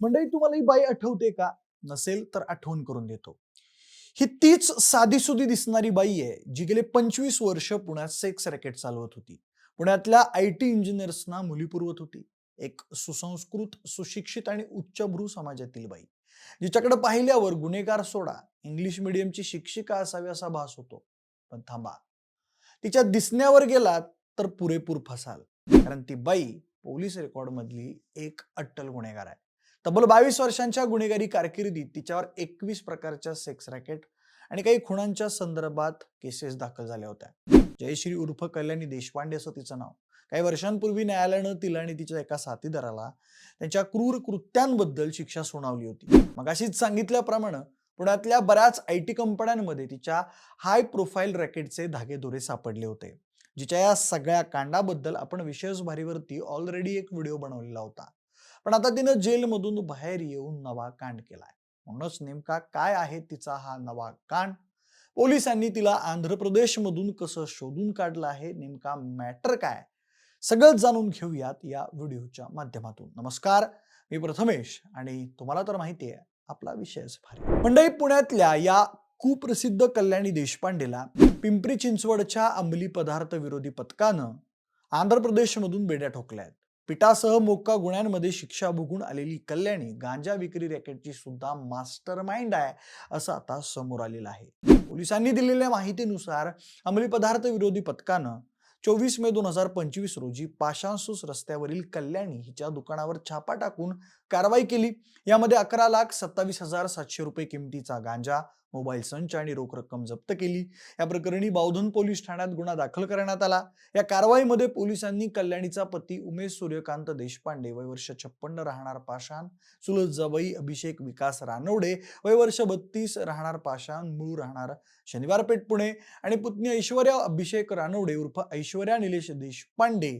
मंडळी तुम्हाला ही बाई आठवते का? नसेल तर आठवण करून देतो. ही तीच साधीसुधी दिसणारी बाई आहे जी गेले पंचवीस वर्ष पुण्यात सेक्स रॅकेट चालवत होती. पुण्यातल्या आय टी इंजिनियर्सना मुली पुरवत होती. एक सुसंस्कृत सुशिक्षित आणि उच्चभ्रू समाजातील बाई. जिच्याकडे पाहिल्यावर गुन्हेगार सोडा इंग्लिश मिडियमची शिक्षिका असावी असा भास होतो. पण थांबा. तिच्या दिसण्यावर गेलात तर पुरेपूर फसाल. कारण ती बाई पोलीस रेकॉर्ड मधली एक अट्टल गुन्हेगार आहे. तब्बल बावीस वर्षांच्या गुन्हेगारी कारकिर्दीत तिच्यावर एकवीस प्रकारच्या सेक्स रॅकेट आणि काही खुणांच्या संदर्भात केसेस दाखल झाल्या होत्या. जयश्री उर्फ कल्याणी देशपांडे असं तिचं नाव. काही वर्षांपूर्वी न्यायालयानं तिला आणि तिच्या एका साथीदाराला त्यांच्या क्रूर कृत्यांबद्दल शिक्षा सुनावली होती. मग अशीच सांगितल्याप्रमाणे पुण्यातल्या बऱ्याच आय टी कंपन्यांमध्ये तिच्या हाय प्रोफाईल रॅकेटचे धागेदोरे सापडले होते जिच्या या सगळ्या कांडाबद्दल आपण विशेष भारीवरती ऑलरेडी एक व्हिडिओ बनवलेला होता. पण आता तिनं जेलमधून बाहेर येऊन नवा कांड केलाय. म्हणूनच नेमका काय आहे तिचा हा नवा कांड? पोलिसांनी तिला आंध्र प्रदेशमधून कसं शोधून काढलं आहे? नेमका मॅटर काय? सगळंच जाणून घेऊयात या व्हिडिओच्या माध्यमातून. नमस्कार मी प्रथमेश आणि तुम्हाला तर माहिती आहे आपला विषयच भारी. मंडई पुण्यातल्या या कुप्रसिद्ध कल्याणी देशपांडेला पिंपरी चिंचवडच्या अंमली पदार्थ विरोधी पथकानं आंध्र प्रदेशमधून बेड्या ठोकल्या आहेत पिटासह मोक्का गुन्ह्यांमध्ये शिक्षा भोगून आलेली कल्याणी गांजा विक्री रॅकेटची सुद्धा मास्टर माइंड आहे असं आता समोर आलेलं आहे. पोलिसांनी दिलेल्या माहितीनुसार अंमली पदार्थ विरोधी पथकानं चोवीस मे दोन हजार पंचवीस रोजी पाशांसूस रस्त्यावरील कल्याणी हिच्या दुकानावर छापा टाकून कारवाई केली. यामध्ये अकरा लाख सत्तावीस हजार सातशे रुपये किमतीचा गांजा मोबाईल संच आणि रोख रक्कम जप्त केली. या प्रकरणी बावधन पोलीस ठाण्यात गुन्हा दाखल करण्यात आला. या कारवाईमध्ये पोलिसांनी कल्याणीचा पती उमेश सूर्यकांत देशपांडे वय वर्ष छप्पन्न राहणार पाषाण चुलत जवई अभिषेक विकास रानवडे वय वर्ष बत्तीस राहणार पाषाण मूळ राहणार शनिवार पेठ पुणे आणि पुतणी ऐश्वर्या अभिषेक रानवडे उर्फ ऐश्वर्या निलेश देशपांडे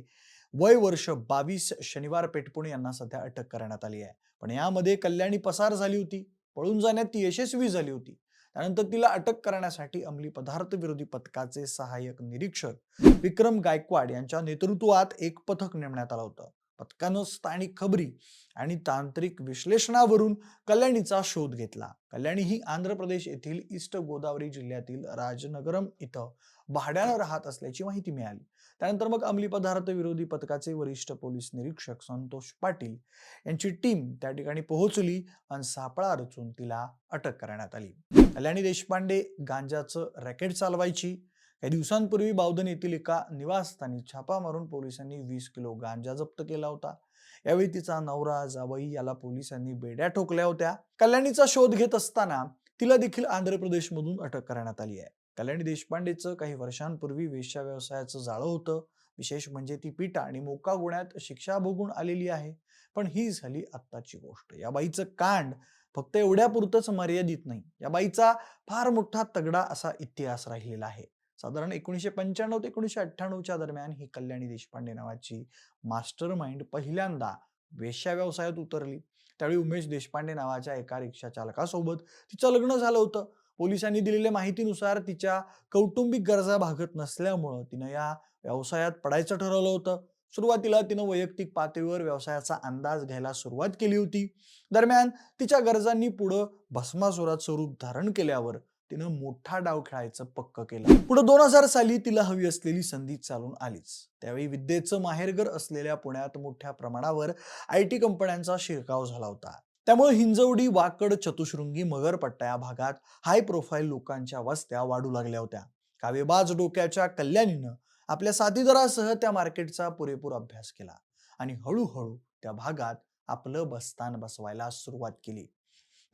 वय वर्ष बावीस शनिवार पेठ पुणे यांना सध्या अटक करण्यात आली आहे. पण यामध्ये कल्याणी पसार झाली होती पळून जाण्यात ती यशस्वी झाली होती. त्यानंतर तिला अटक करण्यासाठी अंमली पदार्थ विरोधी पथकाचे सहाय्यक निरीक्षक विक्रम गायकवाड यांच्या नेतृत्वात एक पथक नेमण्यात आलं होतं. पथकानं स्थानिक खबरी आणि तांत्रिक विश्लेषणावरून कल्याणीचा शोध घेतला. कल्याणी ही आंध्र प्रदेश येथील ईस्ट गोदावरी जिल्ह्यातील राजनगरम इथं भाड्यानं राहत असल्याची माहिती मिळाली. त्यानंतर मग अंमली पदार्थ विरोधी पथकाचे वरिष्ठ पोलीस निरीक्षक संतोष पाटील यांची टीम त्या ठिकाणी पोहोचली आणि सापळा रचून तिला अटक करण्यात आली. कल्याणी देशपांडे गांजाचं रॅकेट चालवायची काही दिवसांपूर्वी बावधन येथील एका निवासस्थानी छापा मारून पोलिसांनी वीस किलो गांजा जप्त केला होता. यावेळी तिचा नवरा जावई याला पोलिसांनी बेड्या ठोकल्या होत्या. कल्याणीचा शोध घेत असताना तिला देखील आंध्र प्रदेशमधून अटक करण्यात आली आहे. कल्याणी देशपांडेचं काही वर्षांपूर्वी वेश्या व्यवसायाचं जाळं होतं. विशेष म्हणजे ती पिटा आणि मोका गुन्ह्यात शिक्षा भोगून आलेली आहे. पण ही झाली आत्ताची गोष्ट. या बाईचं कांड फक्त एवढ्या पुरतच मर्यादित नाही. या बाईचा फार मोठा तगडा असा इतिहास राहिलेला आहे. साधारण एकोणीसशे पंच्याण्णव ते एकोणीसशे अठ्ठ्याण्णवच्या दरम्यान ही कल्याणी देशपांडे नावाची मास्टर माइंड पहिल्यांदा वेश्या व्यवसायात उतरली. त्यावेळी उमेश देशपांडे नावाच्या एका रिक्षा चालकासोबत तिचं लग्न झालं होतं. पोलिसांनी दिलेल्या माहितीनुसार तिच्या कौटुंबिक गरजा भागत नसल्यामुळं तिनं या व्यवसायात पडायचं ठरवलं होतं. सुरुवातीला तिनं वैयक्तिक पातळीवर व्यवसायाचा अंदाज घ्यायला सुरुवात केली होती. दरम्यान तिच्या गरजांनी पुढं भस्मासुरात स्वरूप धारण केल्यावर तिनं मोठा डाव खेळायचं पक्क केलं. पुढे दोन हजार साली तिला हवी असलेली संधी चालून आलीच. त्यावेळी विद्येचं माहेरघर असलेल्या पुण्यात मोठ्या प्रमाणावर आय टी कंपन्यांचा शिरकाव झाला होता. त्यामुळे हिंजवडी वाकड चतुशृंगी मगरपट्टा या भागात हाय प्रोफाईल लोकांच्या वस्त्या वाढू लागल्या होत्या. कावेबाज डोक्याच्या कल्याणीनं आपल्या साथीदारासह त्या मार्केटचा पुरेपूर अभ्यास केला आणि हळूहळू त्या भागात आपलं बस्तान बसवायला सुरुवात केली.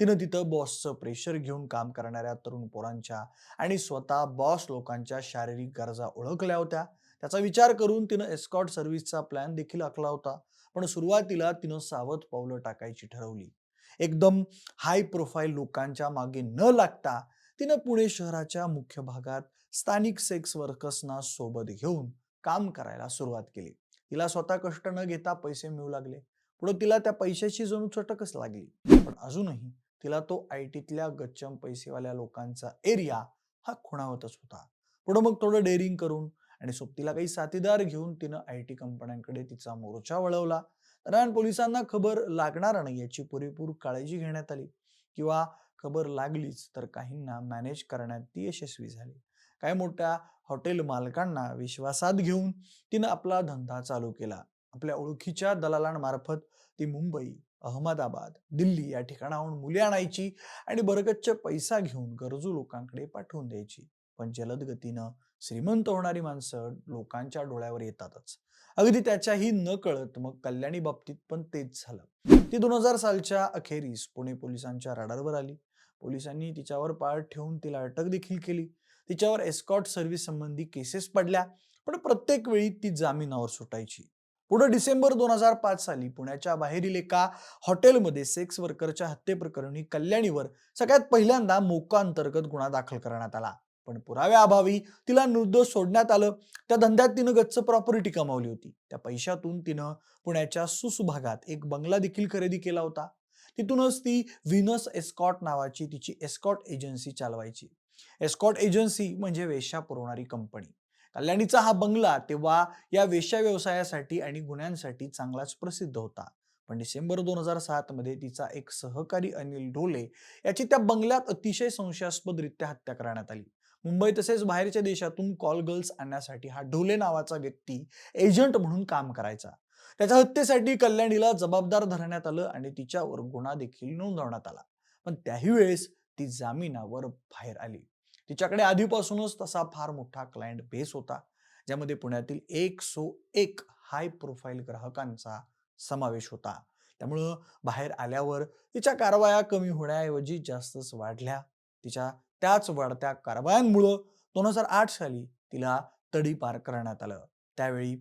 तिनं तिथं बॉसचं प्रेशर घेऊन काम करणाऱ्या तरुण पोरांच्या आणि स्वतः बॉस लोकांच्या शारीरिक गरजा ओळखल्या होत्या. त्याचा विचार करून तिनं एस्कॉट सर्व्हिसचा प्लॅन देखील आखला होता. पण सुरुवातीला तिनं सावध पावलं टाकायची ठरवली. एकदम हाय प्रोफाईल लोकांच्या मागे न लागता तिनं पुणे शहराच्या मुख्य भागात स्थानिक सेक्स वर्कर्सना सोबत घेऊन काम करायला सुरुवात केली. तिला स्वतः कष्ट न घेता पैसे मिळू लागले. पुढे तिला त्या पैशाची जणू चटकच लागली. पण अजूनही तिला तो आय टीतल्या गच्चम पैसेवाल्या लोकांचा एरिया हा खुणावतच होता. पुढे मग थोडं डेअरिंग करून आणि सोबतीला काही साथीदार घेऊन तिनं आय टी कंपन्यांकडे तिचा मोर्चा वळवला. दरम्यान पोलिसांना खबर लागणार नाही याची पुरेपूर काळजी घेण्यात आली. किंवा खबर लागलीच तर काहींना मॅनेज करण्यात ती यशस्वी झाली. काही मोठ्या हॉटेल मालकांना विश्वासात घेऊन तिनं आपला धंदा चालू केला. आपल्या ओळखीच्या दलालांमार्फत ती मुंबई अहमदाबाद दिल्ली या ठिकाणाहून मुले आणायची आणि बरगतच पैसा घेऊन गरजू लोकांकडे पाठवून द्यायची. पण जलद गतीनं श्रीमंत होणारी माणसं लोकांच्या डोळ्यावर येतातच. अगदी त्याच्याही न कळत मग कल्याणी बाबतीत पण तेच झालं. ती दोन हजार सालच्या अखेरीस पुणे पोलिसांच्या राडारवर आली. पोलिसांनी तिच्यावर पाळ ठेवून तिला अटक देखील केली. तिच्यावर एस्कॉट सर्व्हिस संबंधी केसेस पडल्या. पण प्रत्येक वेळी ती जामिनावर सुटायची. पुढे डिसेंबर दोन हजार पाच साली पुण्याच्या बाहेरील एका हॉटेलमध्ये सेक्स वर्करच्या हत्येप्रकरणी कल्याणीवर सगळ्यात पहिल्यांदा मोका अंतर्गत गुन्हा दाखल करण्यात आला. पण पुराव्याअभावी तिला निर्दोष सोडण्यात आलं. त्या धंद्यात तिनं गच्च प्रॉपर्टी कमावली होती. त्या पैशातून तिनं पुण्याच्या सुसभागात एक बंगला देखील खरेदी केला होता. तिथूनच ती व्हिनस एस्कॉट नावाची तिची एस्कॉट एजन्सी चालवायची. एस्कॉट एजन्सी म्हणजे वेश्या पुरवणारी कंपनी. कल्याणीचा हा बंगला तेव्हा या वेश्या व्यवसायासाठी आणि गुन्ह्यांसाठी चांगलाच प्रसिद्ध होता. पण डिसेंबर दोन हजार सात मध्ये तिचा एक सहकारी अनिल ढोले याची त्या बंगल्यात अतिशय संशयास्पदरित्या हत्या करण्यात आली. मुंबई तसेच बाहेरच्या देशातून कॉल गर्ल्स आणण्यासाठी हा ढोले नावाचा व्यक्ती एजंट म्हणून काम करायचा. त्याच्या हत्येसाठी कल्याणीला जबाबदार धरण्यात आलं आणि तिच्यावर गुन्हा देखील नोंदवण्यात आला. पण त्याही वेळेस ती जामिनावर बाहेर आली. तिच्याकडे आधीपासूनच तसा फार मोठा क्लायंट बेस होता ज्यामध्ये पुण्यातील एक सो एक हाय प्रोफाईल ग्राहकांचा समावेश होता. त्यामुळं बाहेर आल्यावर तिच्या कारवाया कमी होण्याऐवजी जास्तच वाढल्या. तिच्या त्याच वाढत्या कारवायांमुळं दोन हजार आठ साली तिला तडी पार करण्यात आलं. त्यावेळी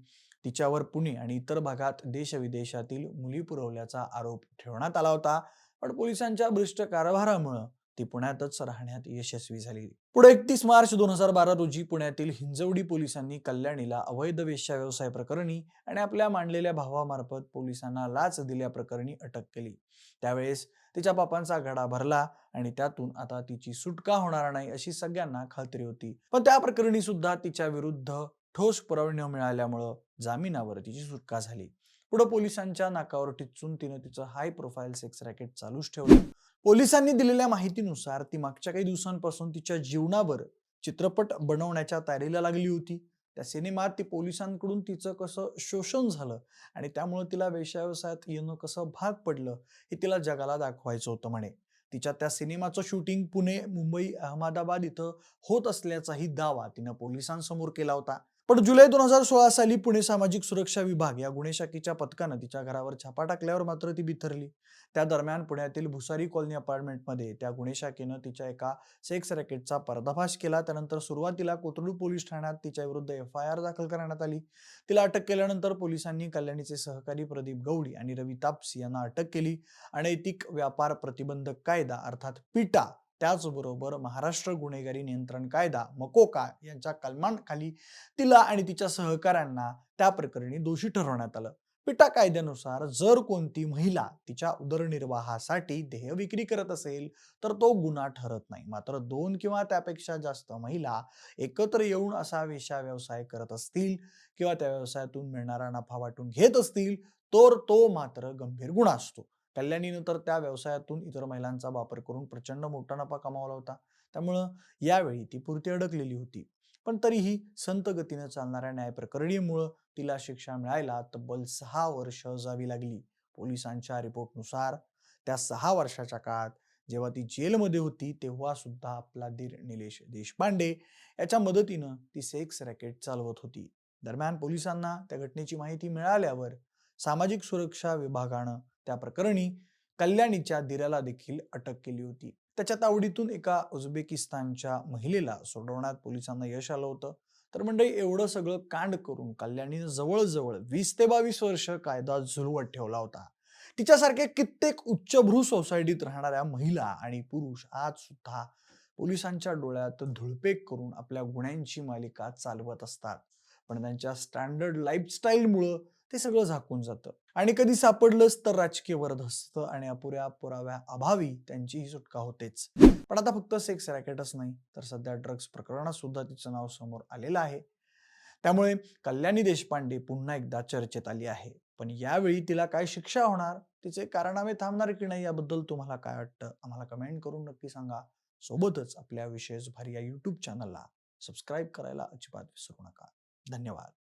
तिच्यावर पुणे आणि इतर भागात देशविदेशातील मुली पुरवल्याचा आरोप ठेवण्यात आला होता. पण पोलिसांच्या भ्रष्ट कारभारामुळं ती पुण्यातच राहण्यात यशस्वी झाली. पुढे एकतीस मार्च दोन हजार बारा रोजी पुण्यातील हिंजवडी पोलिसांनी कल्याणीला अवैध वेश्या व्यवसाय प्रकरणी आणि आपल्या मांडलेल्या भावामार्फत पोलिसांना लाच दिल्याप्रकरणी अटक केली. त्यावेळेस तिच्या पापांचा घडा भरला आणि त्यातून आता तिची सुटका होणार नाही अशी सगळ्यांना खात्री होती. पण त्या प्रकरणी सुद्धा तिच्या विरुद्ध ठोस पुरावे न मिळाल्यामुळं जामिनावर तिची सुटका झाली. पुढे पोलिसांच्या नाकावर टिचून तिनं तिचं हाय प्रोफाईल सेक्स रॅकेट चालूच ठेवलं. पोलिसांनी दिलेल्या माहितीनुसार ती मागच्या काही दिवसांपासून तिच्या जीवनावर चित्रपट बनवण्याच्या तयारीला लागली होती. त्या सिनेमात ती पोलिसांकडून तिचं कसं शोषण झालं आणि त्यामुळे तिला व्यवसायात येणं कसं भाग पडलं हे तिला जगाला दाखवायचं होतं म्हणे. तिच्या त्या सिनेमाचं शूटिंग पुणे मुंबई अहमदाबाद इथं होत असल्याचाही दावा तिनं पोलिसांसमोर केला होता. पण जुलै दोन हजार सोळा साली पुणे सामाजिक सुरक्षा विभाग या गुन्हे शाखेच्या पथकानं तिच्या घरावर छापा टाकल्यावर मात्र ती बिथरली. त्या दरम्यान पुण्यातील भुसारी कॉलनी अपार्टमेंटमध्ये त्या गुन्हे शाखेनं तिच्या एका सेक्स रॅकेटचा पर्दाफाश केला. त्यानंतर सुरुवातीला कोथरूड पोलीस ठाण्यात तिच्या विरुद्ध एफ आय आर दाखल करण्यात आली. तिला अटक केल्यानंतर पोलिसांनी कल्याणीचे सहकारी प्रदीप गौडी आणि रवी तापसी यांना अटक केली. अनैतिक व्यापार प्रतिबंधक कायदा अर्थात पिटा त्याचबरोबर महाराष्ट्र गुन्हेगारी नियंत्रण कायदा मकोका यांच्या कलमांखाली तिला आणि तिच्या सहकाऱ्यांना त्या प्रकरणी दोषी ठरवण्यात आलं. पिटा कायद्यानुसार जर कोणती महिला तिच्या उदरनिर्वाहासाठी देह विक्री करत असेल तर तो गुन्हा ठरत नाही. मात्र दोन किंवा त्यापेक्षा जास्त महिला एकत्र येऊन असा वेशा व्यवसाय करत असतील किंवा त्या व्यवसायातून मिळणारा नफा वाटून घेत असतील तर तो मात्र गंभीर गुन्हा असतो. कल्याणीनं तर त्या व्यवसायातून इतर महिलांचा वापर करून प्रचंड मोठा नफा कमावला होता. त्यामुळं यावेळी ती पुरती अडकलेली होती. पण तरीही संत गतीनं चालणाऱ्या न्यायप्रकरणीमुळं तिला शिक्षा मिळायला तब्बल सहा वर्ष जावी लागली. पोलिसांच्या रिपोर्टनुसार त्या सहा वर्षाच्या काळात जेव्हा ती जेलमध्ये होती तेव्हा सुद्धा आपला धीर निलेश देशपांडे याच्या मदतीनं ती सेक्स रॅकेट चालवत होती. दरम्यान पोलिसांना त्या घटनेची माहिती मिळाल्यावर सामाजिक सुरक्षा विभागानं त्या प्रकरणी कल्याणीच्या दिराला देखील अटक केली होती. त्याच्या तावडीतून एका उझबेकिस्तानच्या महिलेला सोडवण्यात पोलिसांना यश आलं होतं. तर मंडळी एवढं सगळं कांड करून कल्याणीनं जवळजवळ वीस ते बावीस वर्ष कायदा झुलवत ठेवला होता. तिच्यासारखे कित्येक उच्चभ्रू सोसायटीत राहणाऱ्या महिला आणि पुरुष आज सुद्धा पोलिसांच्या डोळ्यात धुळपेक करून आपल्या गुन्ह्यांची मालिका चालवत असतात. पण त्यांच्या स्टँडर्ड लाईफस्टाईलमुळं ते सगळं झाकून जातं. आणि कधी सापडलंच तर राजकीय वरदहस्त आणि अपुऱ्या पुराव्या अभावी त्यांचीही सुटका होतेच. पण आता फक्त सेक्स रॅकेटच नाही तर सध्या ड्रग्ज प्रकरणात सुद्धा तिचं नाव समोर आलेलं आहे. त्यामुळे कल्याणी देशपांडे पुन्हा एकदा चर्चेत आली आहे. पण यावेळी तिला काय शिक्षा होणार तिचे कारणामे थांबणार की नाही याबद्दल तुम्हाला काय वाटतं आम्हाला कमेंट करून नक्की सांगा. सोबतच आपल्या विशेष भारी या युट्यूब चॅनलला सबस्क्राईब करायला अजिबात विसरू नका. धन्यवाद.